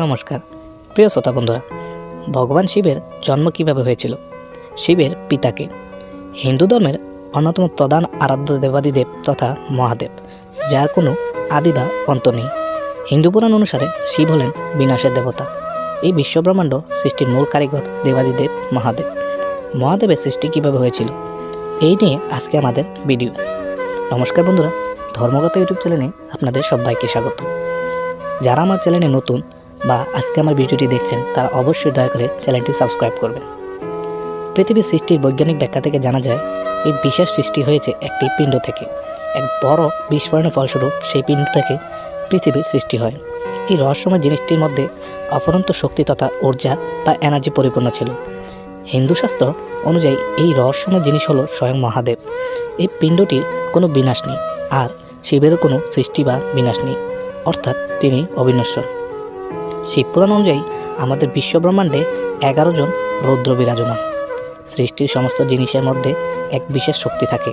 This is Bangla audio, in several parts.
নমস্কার, প্রিয় শ্রোতা বন্ধুরা, ভগবান শিবের জন্ম কীভাবে হয়েছিল? শিবের পিতাকে। হিন্দু ধর্মের অন্যতম প্রধান আরাধ্য দেবাদিদেব তথা মহাদেব, যার কোনো আদি বা অন্ত নেই। হিন্দু পুরাণ অনুসারে শিব হলেন বিনাশের দেবতা। এই বিশ্বব্রহ্মাণ্ড সৃষ্টির মূল কারিগর দেবাদিদেব মহাদেব। মহাদেবের সৃষ্টি কীভাবে হয়েছিল? এই নিয়ে আজকে আমাদের ভিডিও। নমস্কার বন্ধুরা, ধর্মগত ইউটিউব চ্যানেলে আপনাদের সবাইকে স্বাগত। যারা আমার চ্যানেলে নতুন বা আজকে আমার ভিডিওটি দেখছেন, তারা অবশ্যই দয়া করে চ্যানেলটি সাবস্ক্রাইব করবেন। পৃথিবীর সৃষ্টির বৈজ্ঞানিক ব্যাখ্যা থেকে জানা যায়, এই বিশেষ সৃষ্টি হয়েছে একটি পিণ্ড থেকে। এক বড় বিস্ফোরণের ফলস্বরূপ সেই পিণ্ড থেকে পৃথিবীর সৃষ্টি হয়। এই রহস্যময় জিনিসটির মধ্যে অফরন্ত শক্তি তথা ঊর্জা বা এনার্জি পরিপূর্ণ ছিল। হিন্দু শাস্ত্র অনুযায়ী এই রহস্যময় জিনিস হলো স্বয়ং মহাদেব। এই পিণ্ডটির কোনো বিনাশ নেই, আর শিবেরও কোনো সৃষ্টি বা বিনাশ নেই, অর্থাৎ তিনি অবিনশ্বর। শিবপুরাণ অনুযায়ী আমাদের বিশ্বব্রহ্মাণ্ডে এগারো জন রৌদ্র বিরাজমান। সৃষ্টির সমস্ত জিনিসের মধ্যে এক বিশেষ শক্তি থাকে,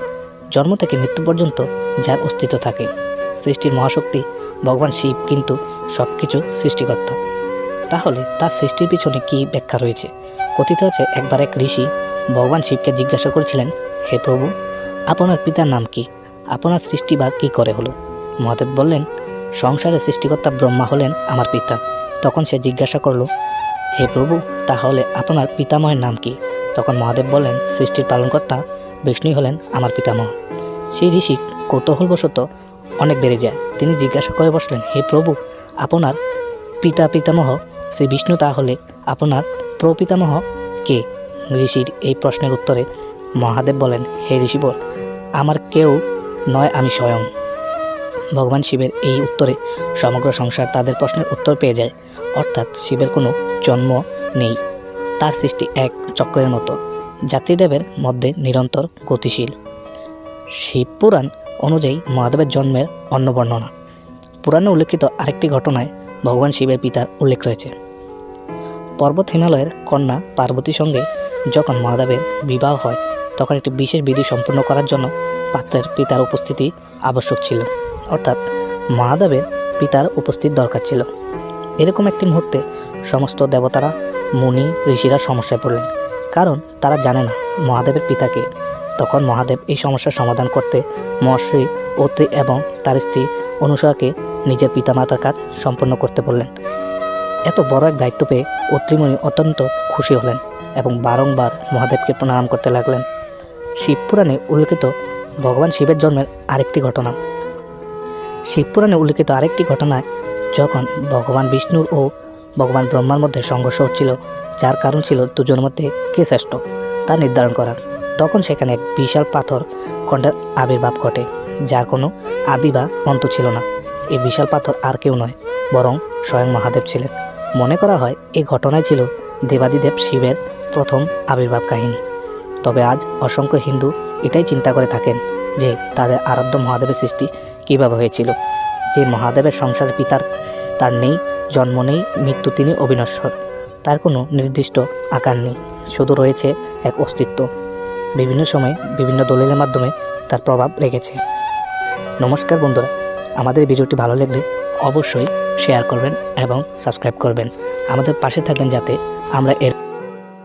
জন্ম থেকে মৃত্যু পর্যন্ত যার অস্তিত্ব থাকে। সৃষ্টির মহাশক্তি ভগবান শিব কিন্তু সব কিছু সৃষ্টিকর্তা। তাহলে তার সৃষ্টির পিছনে কী ব্যাখ্যা রয়েছে? কথিত আছে একবার এক ঋষি ভগবান শিবকে জিজ্ঞাসা করেছিলেন, হে প্রভু, আপনার পিতার নাম কি? আপনার সৃষ্টি বা কী করে হলো? মহাদেব বললেন, সংসারের সৃষ্টিকর্তা ব্রহ্মা হলেন আমার পিতা। তখন সে জিজ্ঞাসা করল, হে প্রভু, তাহলে আপনার পিতামহের নাম কি? তখন মহাদেব বলেন সৃষ্টির পালনকর্তা বিষ্ণুই হলেন আমার পিতামহ। সেই ঋষি কৌতূহলবশত অনেক বেড়ে যায়। তিনি জিজ্ঞাসা করে বসলেন, হে প্রভু, আপনার পিতা পিতামহ শ্রী বিষ্ণু, তাহলে আপনার প্রপিতামহ কে? ঋষির এই প্রশ্নের উত্তরে মহাদেব বলেন, হে ঋষিবর, আমার কেউ নয়, আমি স্বয়ং। ভগবান শিবের এই উত্তরে সমগ্র সংসার তাদের প্রশ্নের উত্তর পেয়ে যায়। অর্থাৎ শিবের কোনো জন্ম নেই। তার সৃষ্টি এক চক্রের মতো। জাতিদেবের মধ্যে নিরন্তর গতিশীল। শিব পুরাণ অনুযায়ী মহাদেবের জন্মের অন্য বর্ণনা। পুরাণে উল্লেখিত আরেকটি ঘটনায় ভগবান শিবের পিতার উল্লেখ রয়েছে। পর্বত হিমালয়ের কন্যা পার্বতীর সঙ্গে যখন মহাদেবের বিবাহ হয়, তখন একটি বিশেষ বিধি সম্পন্ন করার জন্য পাত্রের পিতার উপস্থিতি আবশ্যক ছিল। অর্থাৎ মহাদেবের পিতার উপস্থিত দরকার ছিল। এরকম একটি মুহূর্তে সমস্ত দেবতারা, মুনি, ঋষিরা সমস্যায় পড়লেন। কারণ তারা জানে না মহাদেবের পিতাকে। তখন মহাদেব এই সমস্যার সমাধান করতে মহর্ষি অত্রি এবং তার স্ত্রী অনুসয়াকে নিজের পিতামাতার কাজ সম্পন্ন করতে বললেন। এত বড় এক দায়িত্ব পেয়ে অত্রিমণি অত্যন্ত খুশি হলেন এবং বারংবার মহাদেবকে প্রণাম করতে লাগলেন। শিবপুরাণে উল্লেখিত ভগবান শিবের জন্মের আরেকটি ঘটনা। শিবপুরাণে উল্লেখিত আরেকটি ঘটনায় যখন ভগবান বিষ্ণুর ও ভগবান ব্রহ্মার মধ্যে সংঘর্ষ হচ্ছিল, যার কারণ ছিল দুজনের মধ্যে কে শ্রেষ্ঠ, তা নির্ধারণ করার। তখন সেখানে এক বিশাল পাথর খণ্ডের আবির্ভাব ঘটে যার কোনো আদি বা অন্ত ছিল না। এই বিশাল পাথর আর কেউ নয়, বরং স্বয়ং মহাদেব ছিলেন। মনে করা হয় এই ঘটনায় ছিল দেবাদিদেব শিবের প্রথম আবির্ভাব কাহিনী। তবে আজ অসংখ্য হিন্দু এটাই চিন্তা করে থাকেন যে তাদের আরাধ্য মহাদেবের সৃষ্টি কীভাবে হয়েছিল। যে মহাদেবের সংসার পিতার তার নেই, জন্ম নেই, মৃত্যু তিনি অবিনশ্বর তার কোনো নির্দিষ্ট আকার নেই, শুধু রয়েছে এক অস্তিত্ব। বিভিন্ন সময়ে বিভিন্ন দলিলের মাধ্যমে তার প্রভাব রেখেছে নমস্কার বন্ধুরা, আমাদের ভিডিওটি ভালো লাগলে অবশ্যই শেয়ার করবেন এবং সাবস্ক্রাইব করবেন। আমাদের পাশে থাকবেন যাতে আমরা এর